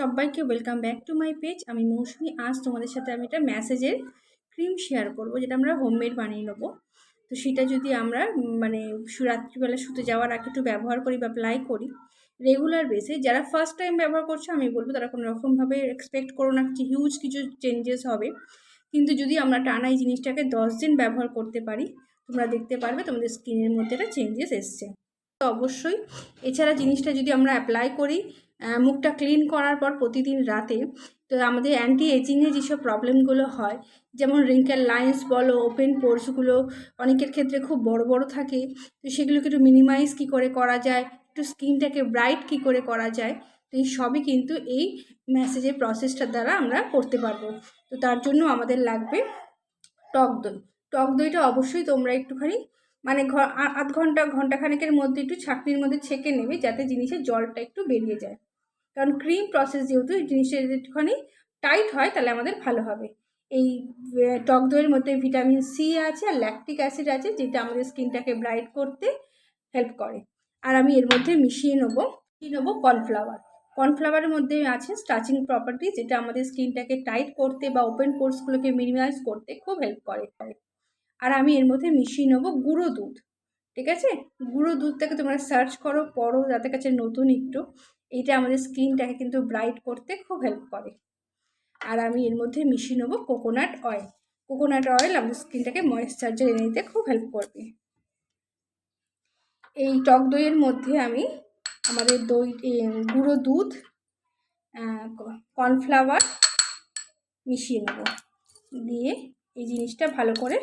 সবাইকে welcome back to my page আমি মৌসুমি, আজ তোমাদের সাথে আমি একটা ম্যাসেজের ক্রিম শেয়ার করব, যেটা আমরা হোমমেড বানিয়ে নেব। তো সেটা যদি আমরা মানে রাত্রিবেলা শুতে যাওয়ার আগে একটু ব্যবহার করি বা অ্যাপ্লাই করি রেগুলার বেসে যারা ফার্স্ট টাইম ব্যবহার করছ, আমি বলব তারা কোনো রকমভাবে এক্সপেক্ট করো না, কিছু হিউজ কিছু চেঞ্জেস হবে। কিন্তু যদি আমরা টানা এই জিনিসটাকে দশ দিন ব্যবহার করতে পারি, তোমরা দেখতে পারবে তোমাদের স্কিনের মধ্যে একটা চেঞ্জেস এসছে। তো অবশ্যই, এছাড়া জিনিসটা যদি আমরা অ্যাপ্লাই করি মুখটা ক্লিন করার পর প্রতিদিন রাতে, তো আমাদের অ্যান্টি এজিংয়ে যেসব প্রবলেমগুলো হয়, যেমন রিঙ্কেল লাইন্স বলো ওপেন পোর্সগুলো অনেকের ক্ষেত্রে খুব বড় বড় থাকে, তো সেগুলোকে একটু মিনিমাইজ কী করে করা যায়, একটু স্কিনটাকে ব্রাইট কী করে করা যায়, তো এই সবই কিন্তু এই মেসেজের প্রসেসটার দ্বারা আমরা করতে পারব। তো তার জন্য আমাদের লাগবে টক দই। টক দইটা অবশ্যই তোমরা একটুখানি মানে আধ ঘণ্টা, ঘন্টাখানেকের মধ্যে একটু ছাঁকনির মধ্যে ছেঁকে নেবে, যাতে জিনিসের জলটা একটু বেরিয়ে যায়। কারণ ক্রিম প্রসেস যেহেতু জিনিসটা একটুখানি টাইট হয়, তাহলে আমাদের ভালো হবে। এই টক দইয়ের মধ্যে ভিটামিন সি আছে আর ল্যাকটিক অ্যাসিড আছে, যেটা আমাদের স্কিনটাকে ব্রাইট করতে হেল্প করে। আর আমি এর মধ্যে মিশিয়ে নেব মিশিয়ে নেব কর্নফ্লাওয়ার কর্নফ্লাওয়ারের মধ্যে আছে স্টাচিং প্রপার্টি যেটা আমাদের স্কিনটাকে টাইট করতে বা ওপেন পোর্সগুলোকে মিনিমাইজ করতে খুব হেল্প করে। আর আমি এর মধ্যে মিশিয়ে নেব গুঁড়ো দুধ। ঠিক আছে? গুঁড়ো দুধটাকে তোমরা সার্চ করো, পড়ো, যাদের কাছে নতুন একটু। এইটা আমাদের স্কিনটাকে কিন্তু ব্রাইট করতে খুব হেল্প করে। আর আমি এর মধ্যে মিশিয়ে নেব কোকোনাট অয়েল কোকোনাট অয়েল আমাদের স্কিনটাকে ময়েশ্চারাইজার এনে দিতে খুব হেল্প করবে। এই টক দইয়ের মধ্যে আমি আমাদের দই গুঁড়ো দুধ কর্নফ্লাওয়ার মিশিয়ে নেব। দিয়ে এই জিনিসটা ভালো করে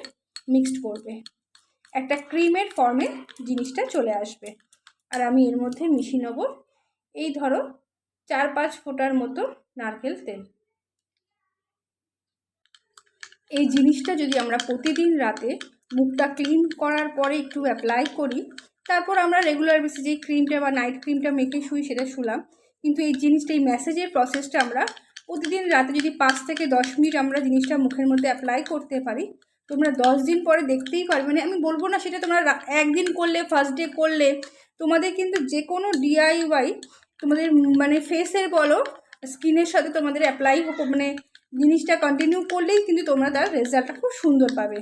মিক্সড করবে। একটা ক্রিমের ফর্মে জিনিসটা চলে আসবে। আর আমি এর মধ্যে মিশিয়ে নেব। এই ধরো চার পাঁচ ফোঁটার মতো নারকেল তেল। এই জিনিসটা যদি আমরা প্রতিদিন রাতে মুখটা ক্লিন করার পরে একটু অ্যাপ্লাই করি, তারপর আমরা রেগুলার বেসে যে ক্রিমটা বা নাইট ক্রিমটা মেখে শুই সেটা শুলাম। কিন্তু এই জিনিসটা, এই ম্যাসেজের প্রসেসটা আমরা প্রতিদিন রাতে যদি পাঁচ থেকে দশ মিনিট আমরা জিনিসটা মুখের মধ্যে অ্যাপ্লাই করতে পারি তোমরা দশ দিন পরে দেখতেই পারবে। মানে আমি বলব না সেটা তোমরা একদিন করলে ফার্স্ট ডে করলে, তোমাদের কিন্তু যে কোনো ডিআইওয়াই তোমাদের মানে ফেসের বলো স্কিনের সাথে তোমাদের অ্যাপ্লাই মানে জিনিসটা কন্টিনিউ করলেই কিন্তু তোমরা তার রেজাল্টটা খুব সুন্দর পাবে।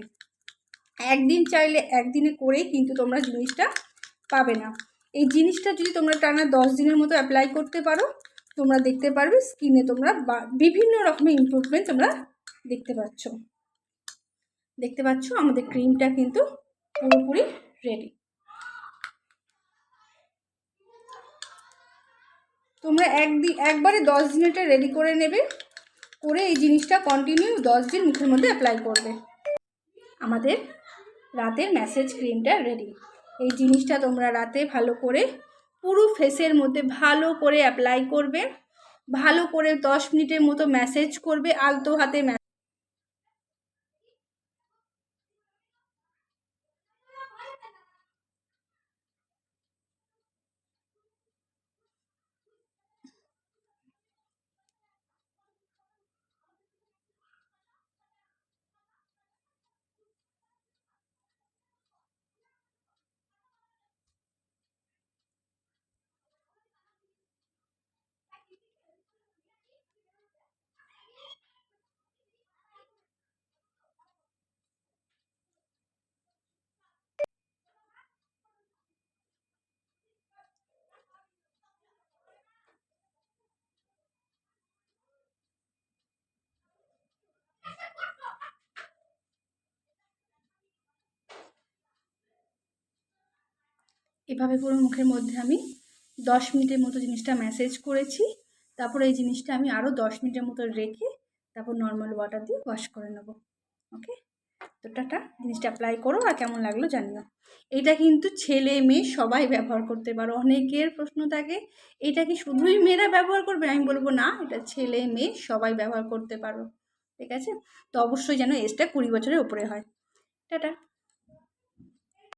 একদিন চাইলে একদিনে করেই কিন্তু তোমরা জিনিসটা পাবে না। এই জিনিসটা যদি তোমরা টানা দশ দিনের মতো অ্যাপ্লাই করতে পারো, তোমরা দেখতে পারবে স্কিনে তোমরা বিভিন্ন রকমের ইম্প্রুভমেন্ট তোমরা দেখতে পাচ্ছ। দেখতে পাচ্ছ, আমাদের ক্রিমটা কিন্তু পুরোপুরি রেডি তোমরা একদিন একবারে দশ দিনেরটা রেডি করে নেবে, করে এই জিনিসটা কন্টিনিউ দশ দিন মুখের মধ্যে অ্যাপ্লাই করবে। আমাদের রাতের ম্যাসেজ ক্রিমটা রেডি এই জিনিসটা তোমরা রাতে ভালো করে পুরো ফেসের মধ্যে ভালো করে অ্যাপ্লাই করবে, ভালো করে দশ মিনিটের মতো ম্যাসেজ করবে, আলতো হাতে এভাবে পুরো মুখের মধ্যে আমি দশ মিনিটের মতো জিনিসটা ম্যাসেজ করেছি। তারপর এই জিনিসটা আমি আরও দশ মিনিটের মতো রেখে তারপর নর্মাল ওয়াটার দিয়ে ওয়াশ করে নেব। ওকে তো টাটা, জিনিসটা অ্যাপ্লাই করো আর কেমন লাগল জানিও। এটা কিন্তু ছেলে মেয়ে সবাই ব্যবহার করতে পারো। অনেকের প্রশ্ন থাকে, এটা কি শুধুই মেয়েরা ব্যবহার করবে? আমি বলব, না, এটা ছেলে মেয়ে সবাই ব্যবহার করতে পারো। ঠিক আছে? তো অবশ্যই যেন এজটা কুড়ি বছরের উপরে হয়। টাটা।